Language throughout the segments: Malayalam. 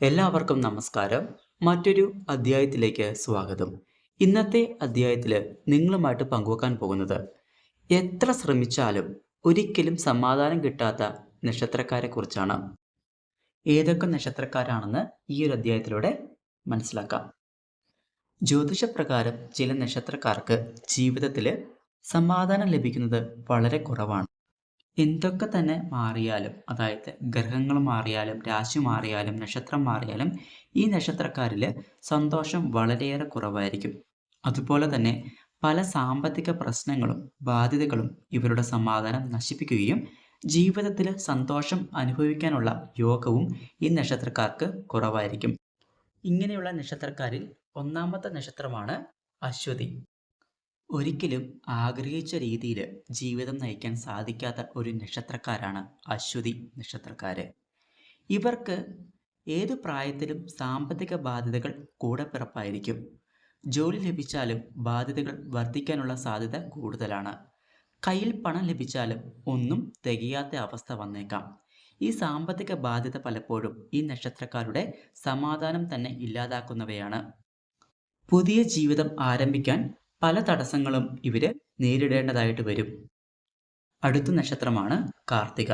എല്ലാവർക്കും നമസ്കാരം. മറ്റൊരു അധ്യായത്തിലേക്ക് സ്വാഗതം. ഇന്നത്തെ അധ്യായത്തിൽ നിങ്ങളുമായിട്ട് പങ്കുവെക്കാൻ പോകുന്നത് എത്ര ശ്രമിച്ചാലും ഒരിക്കലും സമാധാനം കിട്ടാത്ത നക്ഷത്രക്കാരെ കുറിച്ചാണ്. ഏതൊക്കെ നക്ഷത്രക്കാരാണെന്ന് ഈ ഒരു അധ്യായത്തിലൂടെ മനസ്സിലാക്കാം. ജ്യോതിഷപ്രകാരം ചില നക്ഷത്രക്കാർക്ക് ജീവിതത്തിൽ സമാധാനം ലഭിക്കുന്നത് വളരെ കുറവാണ്. എന്തൊക്കെ തന്നെ മാറിയാലും അതായത് ഗ്രഹങ്ങൾ മാറിയാലും രാശി മാറിയാലും നക്ഷത്രം മാറിയാലും ഈ നക്ഷത്രക്കാരിൽ സന്തോഷം വളരെയേറെ കുറവായിരിക്കും. അതുപോലെ തന്നെ പല സാമ്പത്തിക പ്രശ്നങ്ങളും ബാധ്യതകളും ഇവരുടെ സമാധാനം നശിപ്പിക്കുകയും ജീവിതത്തിൽ സന്തോഷം അനുഭവിക്കാനുള്ള യോഗവും ഈ നക്ഷത്രക്കാർക്ക് കുറവായിരിക്കും. ഇങ്ങനെയുള്ള നക്ഷത്രക്കാരിൽ ഒന്നാമത്തെ നക്ഷത്രമാണ് അശ്വതി. ഒരിക്കലും ആഗ്രഹിച്ച രീതിയിൽ ജീവിതം നയിക്കാൻ സാധിക്കാത്ത ഒരു നക്ഷത്രക്കാരാണ് അശ്വതി നക്ഷത്രക്കാര്. ഇവർക്ക് ഏത് പ്രായത്തിലും സാമ്പത്തിക ബാധ്യതകൾ കൂടെ പിറപ്പായിരിക്കും. ജോലി ലഭിച്ചാലും ബാധ്യതകൾ വർദ്ധിക്കാനുള്ള സാധ്യത കൂടുതലാണ്. കയ്യിൽ പണം ലഭിച്ചാലും ഒന്നും തികയാത്ത അവസ്ഥ വന്നേക്കാം. ഈ സാമ്പത്തിക ബാധ്യത പലപ്പോഴും ഈ നക്ഷത്രക്കാരുടെ സമാധാനം തന്നെ ഇല്ലാതാക്കുന്നവയാണ്. പുതിയ ജീവിതം ആരംഭിക്കാൻ പല തടസ്സങ്ങളും ഇവർ നേരിടേണ്ടതായിട്ട് വരും. അടുത്ത നക്ഷത്രമാണ് കാർത്തിക.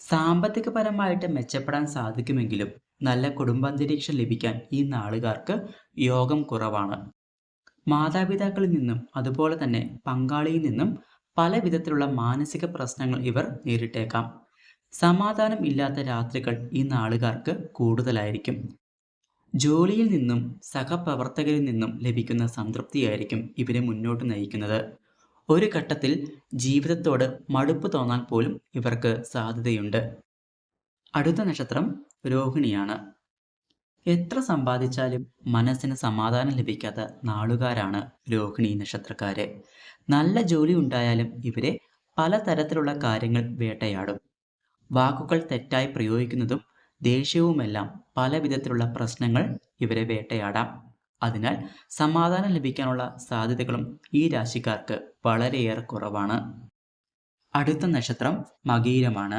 സാമ്പത്തികപരമായിട്ട് മെച്ചപ്പെടാൻ സാധിക്കുമെങ്കിലും നല്ല കുടുംബാന്തരീക്ഷം ലഭിക്കാൻ ഈ നാളുകാർക്ക് യോഗം കുറവാണ്. മാതാപിതാക്കളിൽ നിന്നും അതുപോലെ തന്നെ പങ്കാളിയിൽ നിന്നും പല വിധത്തിലുള്ള മാനസിക പ്രശ്നങ്ങൾ ഇവർ നേരിട്ടേക്കാം. സമാധാനം ഇല്ലാത്ത രാത്രികൾ ഈ നാളുകാർക്ക് കൂടുതലായിരിക്കും. ജോലിയിൽ നിന്നും സഹപ്രവർത്തകരിൽ നിന്നും ലഭിക്കുന്ന സംതൃപ്തിയായിരിക്കും ഇവരെ മുന്നോട്ട് നയിക്കുന്നത്. ഒരു ഘട്ടത്തിൽ ജീവിതത്തോട് മടുപ്പ് തോന്നാൻ പോലും ഇവർക്ക് സാധ്യതയുണ്ട്. അടുത്ത നക്ഷത്രം രോഹിണിയാണ്. എത്ര സമ്പാദിച്ചാലും മനസ്സിന് സമാധാനം ലഭിക്കാത്ത നാളുകാരാണ് രോഹിണി നക്ഷത്രക്കാര്. നല്ല ജോലി ഉണ്ടായാലും ഇവരെ പലതരത്തിലുള്ള കാര്യങ്ങൾ വേട്ടയാടും. വാക്കുകൾ തെറ്റായി പ്രയോഗിക്കുന്നതും ദേഷ്യവുമെല്ലാം പല വിധത്തിലുള്ള പ്രശ്നങ്ങൾ ഇവരെ വേട്ടയാടാം. അതിനാൽ സമാധാനം ലഭിക്കാനുള്ള സാധ്യതകളും ഈ രാശിക്കാർക്ക് വളരെയേറെ കുറവാണ്. അടുത്ത നക്ഷത്രം മകീരമാണ്.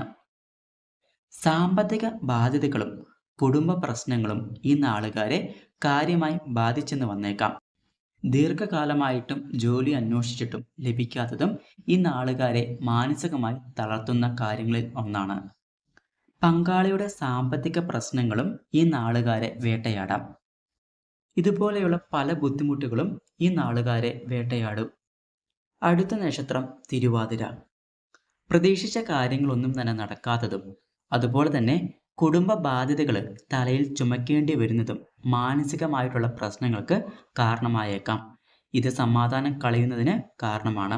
സാമ്പത്തിക ബാധ്യതകളും കുടുംബ പ്രശ്നങ്ങളും ഈ നാളുകാരെ കാര്യമായി ബാധിച്ചെന്ന് വന്നേക്കാം. ദീർഘകാലമായിട്ടും ജോലി അന്വേഷിച്ചിട്ടും ലഭിക്കാത്തതും ഈ നാളുകാരെ മാനസികമായി തളർത്തുന്ന കാര്യങ്ങളിൽ ഒന്നാണ്. പങ്കാളിയുടെ സാമ്പത്തിക പ്രശ്നങ്ങളും ഈ നാളുകാരെ വേട്ടയാടാം. ഇതുപോലെയുള്ള പല ബുദ്ധിമുട്ടുകളും ഈ നാളുകാരെ വേട്ടയാടും. അടുത്ത നക്ഷത്രം തിരുവാതിര. പ്രതീക്ഷിച്ച കാര്യങ്ങളൊന്നും തന്നെ നടക്കാത്തതും അതുപോലെ തന്നെ കുടുംബ ബാധ്യതകൾ തലയിൽ ചുമക്കേണ്ടി വരുന്നതും മാനസികമായിട്ടുള്ള പ്രശ്നങ്ങൾക്ക് കാരണമായേക്കാം. ഇത് സമാധാനം കളയുന്നതിന് കാരണമാണ്.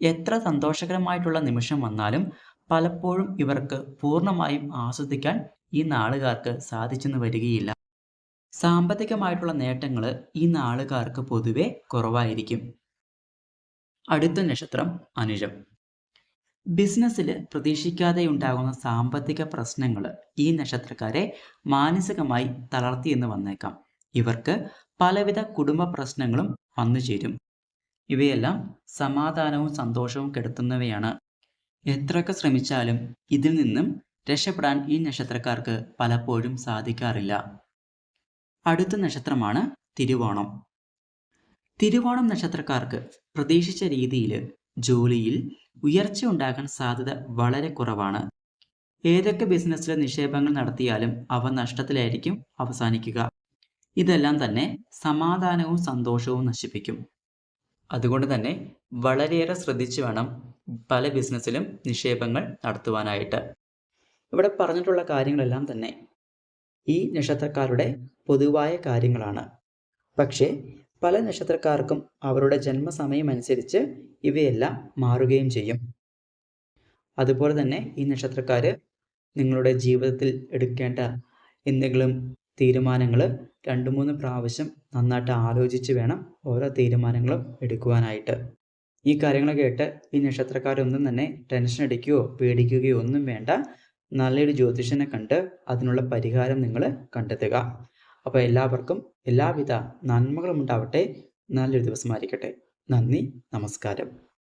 എത്ര സന്തോഷകരമായിട്ടുള്ള നിമിഷം വന്നാലും പലപ്പോഴും ഇവർക്ക് പൂർണമായും ആസ്വദിക്കാൻ ഈ നാളുകാർക്ക് സാധിച്ചെന്ന് വരികയില്ല. സാമ്പത്തികമായിട്ടുള്ള നേട്ടങ്ങൾ ഈ നാളുകാർക്ക് പൊതുവെ കുറവായിരിക്കും. അടുത്ത നക്ഷത്രം അനുജം. ബിസിനസ്സിൽ പ്രതീക്ഷിക്കാതെ ഉണ്ടാകുന്ന സാമ്പത്തിക പ്രശ്നങ്ങൾ ഈ നക്ഷത്രക്കാരെ മാനസികമായി തളർത്തിയെന്ന് വന്നേക്കാം. ഇവർക്ക് പലവിധ കുടുംബ പ്രശ്നങ്ങളും വന്നു ചേരും ഇവയെല്ലാം സമാധാനവും സന്തോഷവും കെടുത്തുന്നവയാണ് എത്രയൊക്കെ ശ്രമിച്ചാലും ഇതിൽ നിന്നും രക്ഷപ്പെടാൻ ഈ നക്ഷത്രക്കാർക്ക് പലപ്പോഴും സാധിക്കാറില്ല. അടുത്ത നക്ഷത്രമാണ് തിരുവോണം. തിരുവോണം നക്ഷത്രക്കാർക്ക് പ്രതീക്ഷിച്ച രീതിയിൽ ജോലിയിൽ ഉയർച്ച ഉണ്ടാകാൻ സാധ്യത വളരെ കുറവാണ്. ഏതൊക്കെ ബിസിനസ്സിലെ നിക്ഷേപങ്ങൾ നടത്തിയാലും അവ നഷ്ടത്തിലായിരിക്കും അവസാനിക്കുക. ഇതെല്ലാം തന്നെ സമാധാനവും സന്തോഷവും നശിപ്പിക്കും. അതുകൊണ്ട് തന്നെ വളരെയേറെ ശ്രദ്ധിച്ചു വേണം പല ബിസിനസ്സിലും നിക്ഷേപങ്ങൾ നടത്തുവാനായിട്ട്. ഇവിടെ പറഞ്ഞിട്ടുള്ള കാര്യങ്ങളെല്ലാം തന്നെ ഈ നക്ഷത്രക്കാരുടെ പൊതുവായ കാര്യങ്ങളാണ്. പക്ഷേ പല നക്ഷത്രക്കാർക്കും അവരുടെ ജന്മസമയം അനുസരിച്ച് ഇവയെല്ലാം മാറുകയും ചെയ്യും. അതുപോലെ തന്നെ ഈ നക്ഷത്രക്കാർ നിങ്ങളുടെ ജീവിതത്തിൽ എടുക്കേണ്ട എന്തെങ്കിലും തീരുമാനങ്ങൾ രണ്ട് മൂന്ന് പ്രാവശ്യം നന്നായിട്ട് ആലോചിച്ച് വേണം ഓരോ തീരുമാനങ്ങളും എടുക്കുവാനായിട്ട്. ഈ കാര്യങ്ങൾ കേട്ട് ഈ നക്ഷത്രക്കാരൊന്നും തന്നെ ടെൻഷൻ അടിക്കുകയോ പേടിക്കുകയോ ഒന്നും വേണ്ട. നല്ലൊരു ജ്യോതിഷനെ കണ്ട് അതിനുള്ള പരിഹാരം നിങ്ങൾ കണ്ടെത്തുക. അപ്പോൾ എല്ലാവർക്കും എല്ലാവിധ നന്മകളും ഉണ്ടാവട്ടെ. നല്ലൊരു ദിവസമായിരിക്കട്ടെ. നന്ദി നമസ്കാരം.